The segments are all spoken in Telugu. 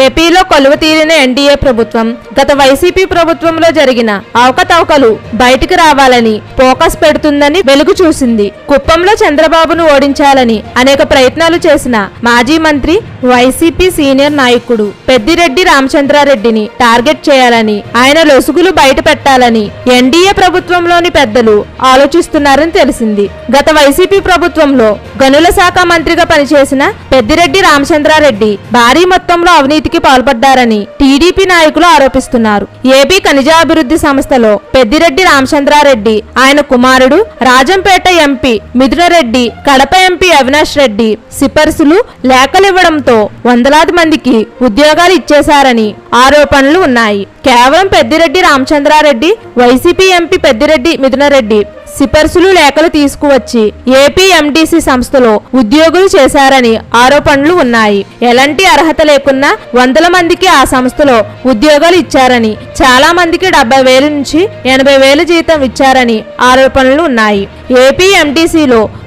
ఏపీలో కొలువ తీరిన ఎన్డీఏ ప్రభుత్వం గత వైసీపీ ప్రభుత్వంలో జరిగిన అవకతవకలు బయటికి రావాలని ఫోకస్ పెడుతుందని వెలుగు చూసింది. కుప్పంలో చంద్రబాబును ఓడించాలని అనేక ప్రయత్నాలు చేసిన మాజీ మంత్రి వైసీపీ సీనియర్ నాయకుడు పెద్దిరెడ్డి రామచంద్రారెడ్డిని టార్గెట్ చేయాలని ఆయన లొసుగులు బయట పెట్టాలని ఎన్డీఏ ప్రభుత్వంలోని పెద్దలు ఆలోచిస్తున్నారని తెలిసింది. గత వైసీపీ ప్రభుత్వంలో గనుల శాఖ మంత్రిగా పనిచేసిన పెద్దిరెడ్డి రామచంద్రారెడ్డి భారీ మొత్తంలో అవినీతి అవినీతికి పాల్పడ్డారని టీడీపీ నాయకులు ఆరోపిస్తున్నారు. ఏపీ ఖనిజాభివృద్ధి సంస్థలో పెద్దిరెడ్డి రామచంద్రారెడ్డి ఆయన కుమారుడు రాజంపేట ఎంపీ మిథునరెడ్డి కడప ఎంపీ అవినాష్ రెడ్డి సిఫార్సులు లేఖలివ్వడంతో వందలాది మందికి ఉద్యోగాలు ఇచ్చేశారని ఆరోపణలు ఉన్నాయి. కేవలం పెద్దిరెడ్డి రామచంద్రారెడ్డి వైసీపీ ఎంపీ పెద్దిరెడ్డి మిథునరెడ్డి సిఫార్సులు లేఖలు తీసుకువచ్చి ఏపీ సంస్థలో ఉద్యోగులు చేశారని ఆరోపణలు ఉన్నాయి. ఎలాంటి అర్హత లేకున్నా వందల మందికి ఆ సంస్థలో ఉద్యోగాలు ఇచ్చారని చాలా మందికి డెబ్బై వేల నుంచి ఎనభై వేల జీతం ఇచ్చారని ఆరోపణలు ఉన్నాయి. ఏపీ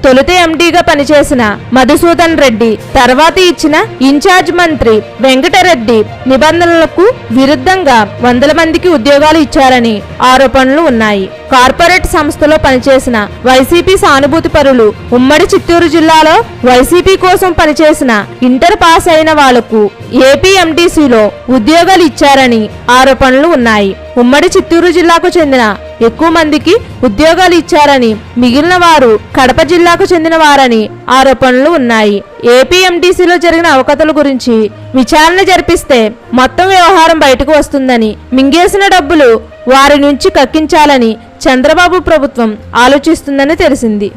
తొలుత ఎండీగా పనిచేసిన మధుసూదన్ రెడ్డి తర్వాత ఇచ్చిన ఇన్ఛార్జ్ మంత్రి వెంకటరెడ్డి నిబంధనలకు విరుద్ధంగా వందల మందికి ఉద్యోగాలు ఇచ్చారని ఆరోపణలు ఉన్నాయి. కార్పొరేట్ సంస్థలో పనిచేసిన వైసీపీ సానుభూతి పరులు ఉమ్మడి చిత్తూరు జిల్లాలో వైసీపీ కోసం పనిచేసిన ఇంటర్ పాస్ అయిన వాళ్ళకు ఏపీ ఉద్యోగాలు ఇచ్చారని ఆరోపణలు ఉన్నాయి. ఉమ్మడి చిత్తూరు జిల్లాకు చెందిన ఎక్కువ మందికి ఉద్యోగాలు ఇచ్చారని మిగిలిన వారు కడప జిల్లాకు చెందిన వారని ఆరోపణలు ఉన్నాయి. ఏపీఎంటీసీలో జరిగిన అవకతల గురించి విచారణ జరిపిస్తే మొత్తం వ్యవహారం బయటకు వస్తుందని మింగేసిన డబ్బులు వారి నుంచి కక్కించాలని చంద్రబాబు ప్రభుత్వం ఆలోచిస్తుందని తెలిసింది.